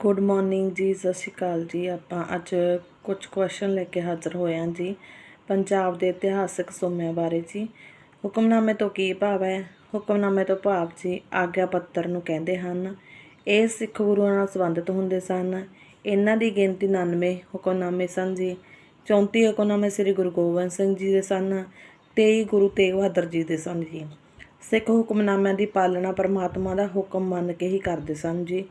Good morning ਜੀ, ਸਤਿ ਸ਼੍ਰੀ ਅਕਾਲ ਜੀ। ਆਪਾਂ ਅੱਜ ਕੁਝ ਕੁਐਸਚਨ ਲੈ ਕੇ ਹਾਜ਼ਰ ਹੋਏ ਹਾਂ ਜੀ ਪੰਜਾਬ ਦੇ ਇਤਿਹਾਸਕ ਸੋਮਿਆਂ ਬਾਰੇ ਜੀ। ਹੁਕਮਨਾਮੇ ਤੋਂ ਕੀ ਭਾਵ ਹੈ? ਹੁਕਮਨਾਮੇ ਤੋਂ ਭਾਵ ਜੀ ਆਗਿਆ ਪੱਤਰ ਨੂੰ ਕਹਿੰਦੇ ਹਨ, ਇਹ ਸਿੱਖ ਗੁਰੂਆਂ ਨਾਲ ਸੰਬੰਧਿਤ ਹੁੰਦੇ ਸਨ। ਇਹਨਾਂ ਦੀ ਗਿਣਤੀ 99 ਹੁਕਮਨਾਮੇ ਸਨ ਜੀ। 34 ਹੁਕਮਨਾਮੇ ਸ੍ਰੀ ਗੁਰੂ ਗੋਬਿੰਦ ਸਿੰਘ ਜੀ ਦੇ ਸਨ 23 ਗੁਰੂ ਤੇਗ ਬਹਾਦਰ ਜੀ ਦੇ ਸਨ ਜੀ। ਸਿੱਖ ਹੁਕਮਨਾਮਿਆਂ ਦੀ ਪਾਲਣਾ ਪਰਮਾਤਮਾ ਦਾ ਹੁਕਮ ਮੰਨ ਕੇ ਹੀ ਕਰਦੇ ਸਨ ਜੀ।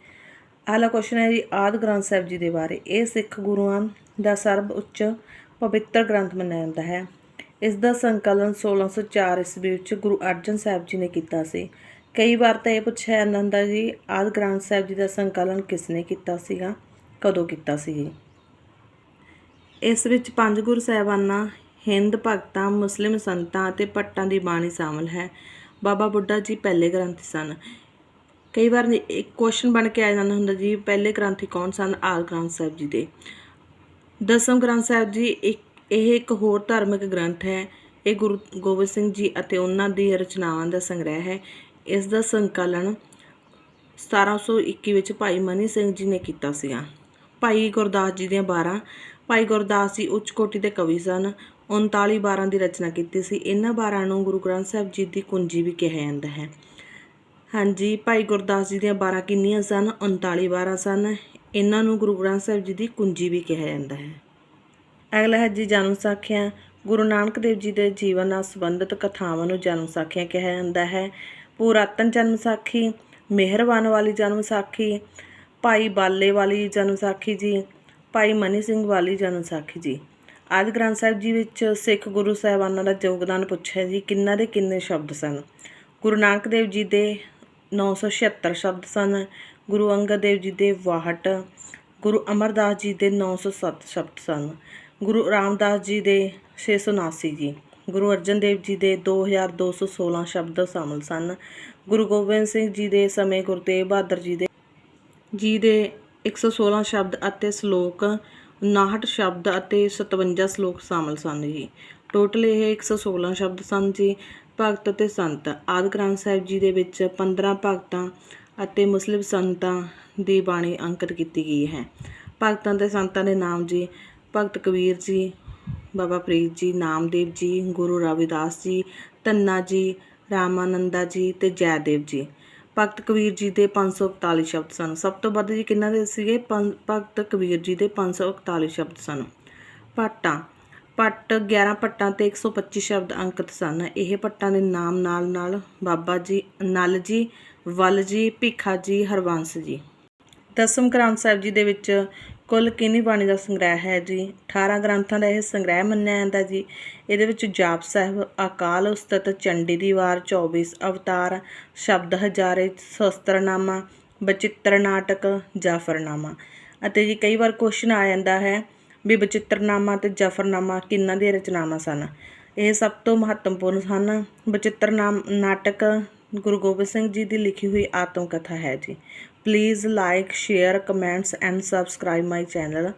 ਅਗਲਾ ਕੁਐਸਚਨ ਹੈ ਜੀ ਆਦ ਗ੍ਰੰਥ ਸਾਹਿਬ ਜੀ ਦੇ ਬਾਰੇ। ਇਹ ਸਿੱਖ ਗੁਰੂਆਂ ਦਾ ਸਰਬ ਉੱਚ ਪਵਿੱਤਰ ਗ੍ਰੰਥ ਮੰਨਿਆ ਜਾਂਦਾ ਹੈ। ਇਸ ਦਾ ਸੰਕਲਨ 1604 ਈਸਵੀ ਵਿੱਚ ਗੁਰੂ ਅਰਜਨ ਸਾਹਿਬ ਜੀ ਨੇ ਕੀਤਾ ਸੀ। ਕਈ ਵਾਰ ਤਾਂ ਇਹ ਪੁੱਛਿਆ ਜਾਂਦਾ ਜੀ, ਆਦ ਗ੍ਰੰਥ ਸਾਹਿਬ ਜੀ ਦਾ ਸੰਕਲਨ ਕਿਸ ਨੇ ਕੀਤਾ ਸੀਗਾ, ਕਦੋਂ ਕੀਤਾ ਸੀ ਇਸ ਵਿੱਚ ਪੰਜ ਗੁਰੂ ਸਾਹਿਬਾਨਾਂ, ਹਿੰਦ ਭਗਤਾਂ, ਮੁਸਲਿਮ ਸੰਤਾਂ ਅਤੇ ਭੱਟਾਂ ਦੀ ਬਾਣੀ ਸ਼ਾਮਲ ਹੈ। ਬਾਬਾ ਬੁੱਢਾ ਜੀ ਪਹਿਲੇ ਗ੍ਰੰਥੀ ਸਨ। ਕਈ ਵਾਰ ਇੱਕ ਕੁਐਸਚਨ ਬਣ ਕੇ ਆ ਜਾਂਦਾ ਹੁੰਦਾ ਜੀ, ਪਹਿਲੇ ਗ੍ਰੰਥੀ ਕੌਣ ਸਨ? ਆਲ ਗ੍ਰੰਥ ਸਾਹਿਬ ਜੀ ਦੇ। ਦਸਮ ਗ੍ਰੰਥ ਸਾਹਿਬ ਜੀ, ਇੱਕ, ਇਹ ਇੱਕ ਹੋਰ ਧਾਰਮਿਕ ਗ੍ਰੰਥ ਹੈ। ਇਹ ਗੁਰੂ ਗੋਬਿੰਦ ਸਿੰਘ ਜੀ ਅਤੇ ਉਹਨਾਂ ਦੀ ਰਚਨਾਵਾਂ ਦਾ ਸੰਗ੍ਰਹਿ ਹੈ। ਇਸ ਦਾ ਸੰਕਲਨ 1721 ਵਿੱਚ ਭਾਈ ਮਨੀ ਸਿੰਘ ਜੀ ਨੇ ਕੀਤਾ ਸੀਗਾ। ਭਾਈ ਗੁਰਦਾਸ ਜੀ ਦੀਆਂ 12 ਭਾਈ ਗੁਰਦਾਸ ਜੀ ਉੱਚ ਕੋਟੀ ਦੇ ਕਵੀ ਸਨ। 39 12 ਦੀ ਰਚਨਾ ਕੀਤੀ ਸੀ। ਇਹਨਾਂ 12 ਨੂੰ ਗੁਰੂ ਗ੍ਰੰਥ ਸਾਹਿਬ ਜੀ ਦੀ ਕੁੰਜੀ ਵੀ ਕਿਹਾ ਜਾਂਦਾ ਹੈ। ਹਾਂਜੀ, ਭਾਈ ਗੁਰਦਾਸ ਜੀ ਦੀਆਂ 12 ਕਿੰਨੀਆਂ ਸਨ? 39 12 ਸਨ। ਇਹਨਾਂ ਨੂੰ ਗੁਰੂ ਗ੍ਰੰਥ ਸਾਹਿਬ ਜੀ ਦੀ ਕੁੰਜੀ ਵੀ ਕਿਹਾ ਜਾਂਦਾ ਹੈ। ਅਗਲਾ ਹੈ ਜੀ ਜਨਮ ਸਾਖੀਆਂ। ਗੁਰੂ ਨਾਨਕ ਦੇਵ ਜੀ ਦੇ ਜੀਵਨ ਨਾਲ ਸੰਬੰਧਿਤ ਕਥਾਵਾਂ ਨੂੰ ਜਨਮ ਸਾਖੀਆਂ ਕਿਹਾ ਜਾਂਦਾ ਹੈ। ਪੁਰਾਤਨ ਜਨਮ ਸਾਖੀ, ਮਿਹਰਬਾਨ ਵਾਲੀ ਜਨਮ ਸਾਖੀ, ਭਾਈ ਬਾਲੇ ਵਾਲੀ ਜਨਮ ਸਾਖੀ ਜੀ, ਭਾਈ ਮਨੀ ਸਿੰਘ ਵਾਲੀ ਜਨਮ ਸਾਖੀ ਜੀ। ਆਦਿ ਗ੍ਰੰਥ ਸਾਹਿਬ ਜੀ ਵਿੱਚ ਸਿੱਖ ਗੁਰੂ ਸਾਹਿਬਾਨਾਂ ਦਾ ਯੋਗਦਾਨ ਪੁੱਛਿਆ ਜੀ, ਕਿੰਨਾ ਦੇ ਕਿੰਨੇ ਸ਼ਬਦ ਸਨ? ਗੁਰੂ ਨਾਨਕ ਦੇਵ ਜੀ ਦੇ 976 ਸ਼ਬਦ ਸਨ। ਗੁਰੂ ਅੰਗਦ ਦੇਵ ਜੀ ਦੇ 62 ਗੁਰੂ ਅਮਰਦਾਸ ਜੀ ਦੇ 907 ਸ਼ਬਦ ਸਨ। ਗੁਰੂ ਰਾਮਦਾਸ ਜੀ ਦੇ 679 ਜੀ। ਗੁਰੂ ਅਰਜਨ ਦੇਵ ਜੀ ਦੇ 2216 ਸ਼ਬਦ ਸ਼ਾਮਲ ਸਨ। ਗੁਰੂ ਗੋਬਿੰਦ ਸਿੰਘ ਜੀ ਦੇ ਸਮੇਂ ਗੁਰੂ ਤੇਗ ਬਹਾਦਰ ਜੀ ਦੇ ਜੀ ਦੇ 116 ਸ਼ਬਦ ਅਤੇ ਸ਼ਲੋਕ 59 ਸ਼ਬਦ ਅਤੇ 57 ਸ਼ਲੋਕ ਸ਼ਾਮਲ ਸਨ ਜੀ। ਟੋਟਲ ਇਹ 116 ਸ਼ਬਦ ਸਨ ਜੀ। ਭਗਤ ਅਤੇ ਸੰਤ। ਆਦਿ ਗ੍ਰੰਥ ਸਾਹਿਬ ਜੀ ਦੇ ਵਿੱਚ 15 ਭਗਤਾਂ ਅਤੇ ਮੁਸਲਿਮ ਸੰਤਾਂ ਦੀ ਬਾਣੀ ਅੰਕਿਤ ਕੀਤੀ ਗਈ ਹੈ। ਭਗਤਾਂ ਤੇ ਸੰਤਾਂ ਦੇ ਨਾਮ ਜੀ ਭਗਤ ਕਬੀਰ ਜੀ, ਬਾਬਾ ਫਰੀਦ ਜੀ, ਨਾਮਦੇਵ ਜੀ, ਗੁਰੂ ਰਵਿਦਾਸ ਜੀ, ਧੰਨਾ ਜੀ, ਰਾਮਾਨੰਦਾ ਜੀ ਤੇ ਜੈਦੇਵ ਜੀ। ਭਗਤ ਕਬੀਰ ਜੀ ਦੇ 541 ਸ਼ਬਦ ਸਨ। ਸਭ ਤੋਂ ਵੱਧ ਜੀ ਕਿੰਨਾ ਦੇ ਸੀਗੇ? ਪੰਜ- ਭਗਤ ਕਬੀਰ ਜੀ ਦੇ 541 ਸ਼ਬਦ ਸਨ। ਪੱਟਾਂ ਪੱਟ 11 ਪੱਟਾਂ ਤੇ 125 ਸ਼ਬਦ ਅੰਕਿਤ ਸਨ। ਇਹ ਪੱਟਾਂ ਦੇ ਨਾਮ ਨਾਲ ਨਾਲ ਬਾਬਾ ਜੀ, ਨਲ ਜੀ, ਵੱਲ ਜੀ, ਭਿੱਖਾ ਜੀ, ਹਰਵੰਸ ਜੀ। ਦਸਮ ਗ੍ਰੰਥ ਸਾਹਿਬ ਜੀ ਦੇ ਵਿੱਚ ਕੁੱਲ ਕਿੰਨੀ ਬਾਣੀ ਦਾ ਸੰਗ੍ਰਹਿ ਹੈ ਜੀ? 18 ਗ੍ਰੰਥਾਂ ਦਾ ਇਹ ਸੰਗ੍ਰਹਿ ਮੰਨਿਆ ਜਾਂਦਾ ਜੀ। ਇਹਦੇ ਵਿੱਚ ਜਾਪ ਸਾਹਿਬ, ਅਕਾਲ ਉਸਤਤ, ਚੰਡੀ ਦੀ ਵਾਰ 24 ਅਵਤਾਰ, ਸ਼ਬਦ ਹਜ਼ਾਰੇ ਸ਼ਸਤਰਨਾਮਾ ਬਚਿੱਤਰ ਨਾਟਕ, ਜਾਫਰਨਾਮਾ। ਅਤੇ ਜੀ ਕਈ ਵਾਰ ਕੁਐਸਚਨ ਆ ਜਾਂਦਾ ਹੈ ਵੀ ਬਚਿੱਤਰਨਾਮਾ ਤੇ ਜਫਰਨਾਮਾ ਕਿੰਨਾਂ ਦੀਆਂ ਰਚਨਾਵਾਂ ਸਨ? ਇਹ ਸਭ ਤੋਂ ਮਹੱਤਵਪੂਰਨ ਹਨ। ਬਚਿੱਤਰਨਾਮ ਨਾਟਕ ਗੁਰੂ ਗੋਬਿੰਦ ਸਿੰਘ ਜੀ ਦੀ ਲਿਖੀ ਹੋਈ ਆਤਮ ਕਥਾ ਹੈ ਜੀ। Please like share comments and subscribe my channel